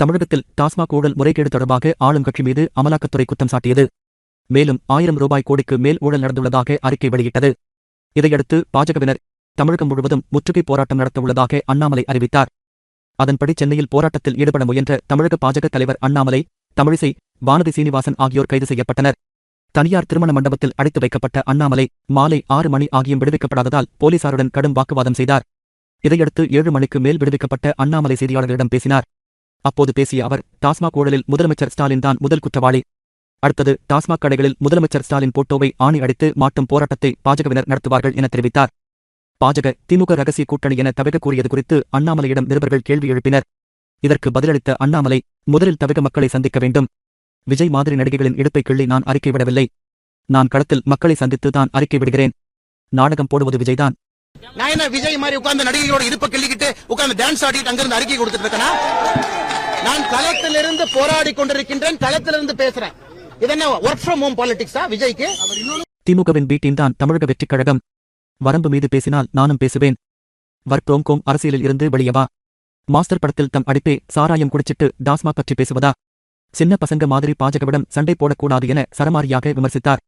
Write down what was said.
தமிழகத்தில் டாஸ்மாக் ஊழல் முறைகேடு தொடர்பாக ஆளும் கட்சி மீது அமலாக்கத்துறை குற்றம் சாட்டியது. மேலும் ஆயிரம் ரூபாய் கோடிக்கு மேல் ஊழல் நடந்துள்ளதாக அறிக்கை வெளியிட்டது. இதையடுத்து பாஜகவினர் தமிழகம் முழுவதும் முற்றுகை போராட்டம் நடத்தவுள்ளதாக அண்ணாமலை அறிவித்தார். அதன்படி சென்னையில் போராட்டத்தில் ஈடுபட முயன்ற தமிழக பாஜக தலைவர் அண்ணாமலை தமிழிசை வானதி சீனிவாசன் ஆகியோர் கைது செய்யப்பட்டனர். தனியார் திருமண மண்டபத்தில் அடைத்து வைக்கப்பட்ட அண்ணாமலை மாலை ஆறு மணி ஆகியும் விடுவிக்கப்படாததால் போலீசாருடன் கடும் வாக்குவாதம் செய்தார். இதையடுத்து ஏழு மணிக்கு மேல் விடுவிக்கப்பட்ட அண்ணாமலை செய்தியாளர்களிடம் பேசினார். அப்போது பேசிய அவர் டாஸ்மாக் ஊழலில் முதலமைச்சர் ஸ்டாலின் தான் முதல் குற்றவாளி. அடுத்தது டாஸ்மாக் கடைகளில் முதலமைச்சர் ஸ்டாலின் போட்டோவை ஆணி அடித்து மாட்டும் போராட்டத்தை பாஜகவினர் நடத்துவார்கள் என தெரிவித்தார். பாஜக திமுக ரகசிய கூட்டணி என தவிர கூறியது குறித்து அண்ணாமலையிடம் நிருபர்கள் கேள்வி எழுப்பினர். இதற்கு பதிலளித்த அண்ணாமலை முதலில் தவிக மக்களை சந்திக்க வேண்டும். விஜய் மாதிரி நடிகைகளின் இடுப்பை கிள்ளி நான் அறிக்கை விடவில்லை. நான் களத்தில் மக்களை சந்தித்து தான் அறிக்கை விடுகிறேன். நாடகம் போடுவது விஜய்தான். நான் என்ன விஜய் மாதிரி உட்கார்ந்து நடிகையோட இடுப்ப கிள்ளிக்கிட்டு உட்கார்ந்து டான்ஸ் ஆடிட்டு அங்கிருந்து அறிக்கை கொடுத்துட்டு இருக்கேனா? நான் களத்திலிருந்து போராடி கொண்டிருக்கின்றேன் களத்திலிருந்து பேசுறேன். இது என்ன ஒர்க் ஃப்ரம் ஹோம் பாலிடிக்ஸா விஜய்க்கு? திமுகவின் வீட்டின் தான் தமிழக வெற்றிக் கழகம். வரம்பு மீது பேசினால் நானும் பேசுவேன். வர்க் ரோம்கோம் அரசியலில் இருந்து வெளியவா மாஸ்டர் படத்தில் தம் அடிப்பே சாராயம் குடிச்சிட்டு டாஸ்மாக் பற்றி பேசுவதா? சின்ன பசங்க மாதிரி பாஜகவிடம் சண்டை போடக்கூடாது என சரமாரியாக விமர்சித்தார்.